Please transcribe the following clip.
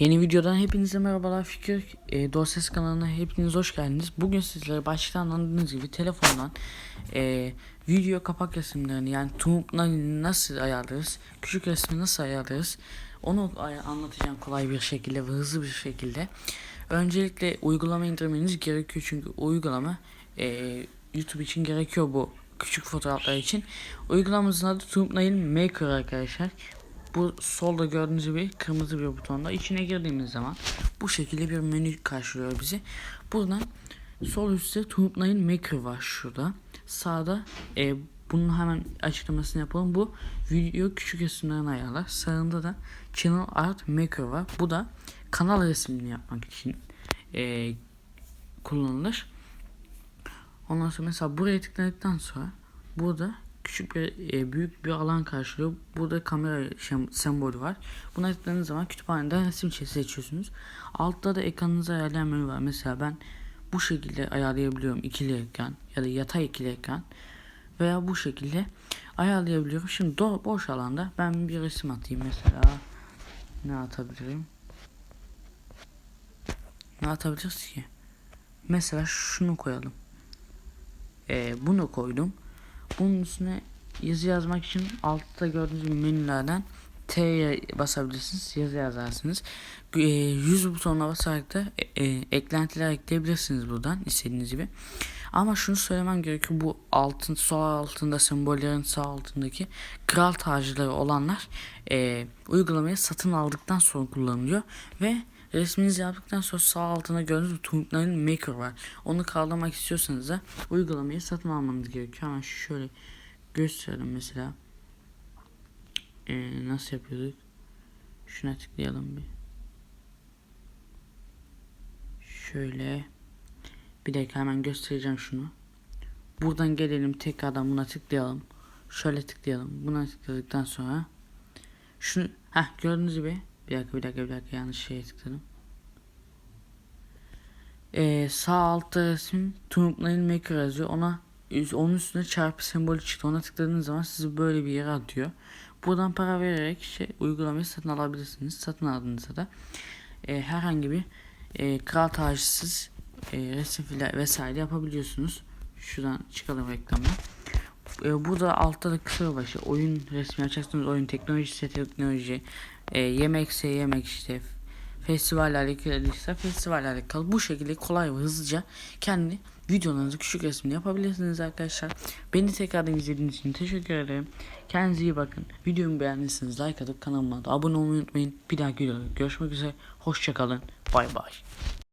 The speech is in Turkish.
Yeni videodan hepinize merhabalar Fikir e, Dosses kanalına hepiniz hoş geldiniz. Bugün sizlere baştan anladığınız gibi telefondan e, video kapak resimlerini yani thumbnail'ini nasıl ayarlarız, küçük resmi nasıl ayarlarız onu anlatacağım kolay bir şekilde ve hızlı bir şekilde. Öncelikle uygulama indirmeniz gerekiyor çünkü uygulama e, YouTube için gerekiyor bu küçük fotoğraflar için. Uygulamamızın adı Thumbnail Maker arkadaşlar. Bu solda gördüğünüz gibi kırmızı bir butonda içine girdiğimiz zaman bu şekilde bir menü karşılıyor bizi. Buradan sol üstte Thumbnail Maker var şurada. Sağda e, bunun hemen açıklamasını yapalım. Bu video küçük resimlerini ayarlar. Sağında da Channel Art Maker var. Bu da kanal resmini yapmak için e, kullanılır. Ondan sonra mesela buraya tıkladıktan sonra burada küçük bir e, büyük bir alan karşılıyor. Burada kamera sembolü var. Buna tıkladığınız zaman kütüphaneden çeşidi seçiyorsunuz. Altta da ekranınızı ayarlayan menü var. Mesela ben bu şekilde ayarlayabiliyorum ikili ekran ya da yatay ikili ekran veya bu şekilde ayarlayabiliyorum. Şimdi do- boş alanda ben bir resim atayım mesela. Ne atabilirim? Ne atabiliriz ki? Mesela şunu koyalım. Ee, bunu koydum. Bunun üstüne yazı yazmak için altta gördüğünüz menülerden T'ye basabilirsiniz. Yazı yazarsınız. E, yüz butonuna basarak da e, e, eklentiler ekleyebilirsiniz buradan istediğiniz gibi. Ama şunu söylemem gerekiyor. Bu altın sol altında sembollerin sağ altındaki kral tacları olanlar e, uygulamayı satın aldıktan sonra kullanılıyor ve resminizi yaptıktan sonra sağ altına gördüğünüz Thumbnail Maker var. Onu kaldırmak istiyorsanız da uygulamayı satın almanız gerekiyor. Hemen şöyle gösterelim mesela. Ee, nasıl yapıyorduk? Şuna tıklayalım bir. Şöyle. Bir dakika hemen göstereceğim şunu. Buradan gelelim tekrardan buna tıklayalım. Şöyle tıklayalım. Buna tıkladıktan sonra şunu ha gördüğünüz gibi bir dakika bir dakika bir dakika yanlış şeye tıkladım. Ee, sağ altta resim Thumbnail Maker yazıyor. Ona onun üstüne çarpı sembolü çıktı. Ona tıkladığınız zaman sizi böyle bir yere atıyor. Buradan para vererek şey, uygulamayı satın alabilirsiniz. Satın aldığınızda da e, herhangi bir e, kral tacısız e, resim vesaire yapabiliyorsunuz. Şuradan çıkalım reklamdan. E, burada altta da kısa başı oyun resmi açacaksınız. Oyun teknoloji, teknoloji, e, yemekse yemek işte festivalle alakalı festivalle alakalı bu şekilde kolay ve hızlıca kendi videolarınızı küçük resmini yapabilirsiniz arkadaşlar. Beni tekrardan izlediğiniz için teşekkür ederim. Kendinize iyi bakın. Videomu beğendiyseniz like atıp kanalıma da abone olmayı unutmayın. Bir dahaki videoda görüşmek üzere. Hoşçakalın. Bay bay.